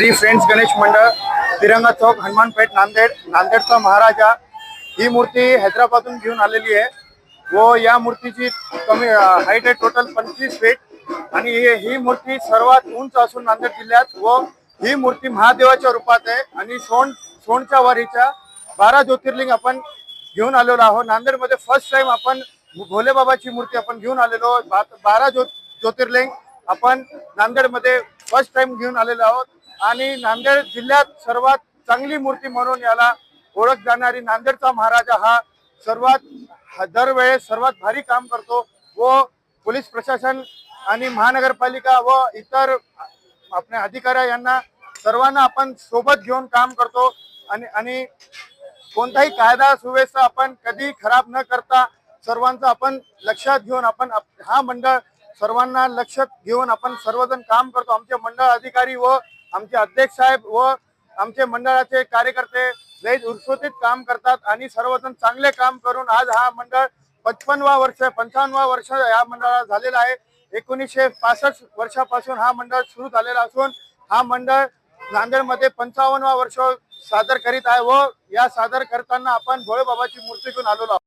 Shri friends Ganesh मंडळ तिरंगा चौक हनुमान पेठ नांदेड नांदेडचा महाराजा. ही मूर्ती हैदराबादून घेऊन आलेली आहे. व या मूर्तीची कमी हाईट आहे टोटल पंचवीस फीट आणि ही- मूर्ती सर्वात उंच असून नांदेड जिल्ह्यात. व ही मूर्ती महादेवाच्या रूपात आहे. आणि सोन सोनच्या वारीच्या बारा ज्योतिर्लिंग आपण घेऊन आलेलो आहोत. नांदेडमध्ये फर्स्ट टाइम आपण भोलेबाबाची मूर्ती आपण घेऊन आलेलो आहोत. बा- बारा ज्योतिर्लिंग आपण नांदेडमध्ये फर्स्ट टाइम घेऊन आलेलो आहोत. आणि नांदेड जिल्ह्यात सर्वात चांगली मूर्ती म्हणून याला ओळख जाणारी नांदेडचा महाराजा हा सर्वात दरवेळेस सर्वात भारी काम करतो व पोलीस प्रशासन आणि महानगरपालिका व इतर आपल्या अधिकारी यांना सर्वांना आपण सोबत घेऊन काम करतो आणि आणि कोणताही कायदा सुव्यवस्था आपण कधी खराब न करता सर्वांचं आपण लक्षात घेऊन आपण आप- हा मंडळ सर्वांना लक्षात घेऊन आपण सर्वजण काम करतो. आमचे मंडळ अधिकारी व आमचे अध्यक्ष साहेब व आमचे मंडळाचे कार्यकर्ते लय उत्सुतीत काम करतात आणि सर्वजण चांगले काम करून आज हा मंडळ पचपनवा वर्ष पंचावन्नवा वर्ष या मंडळाला झालेला आहे. एकोणीसशे पासष्ट वर्षापासून हा मंडळ सुरू झालेला असून हा मंडळ नांदेडमध्ये पंचावन्नवा वर्ष सादर करीत आहे व या सादर करताना आपण भोळेबाबाची मूर्ती घेऊन आलेलो आहोत.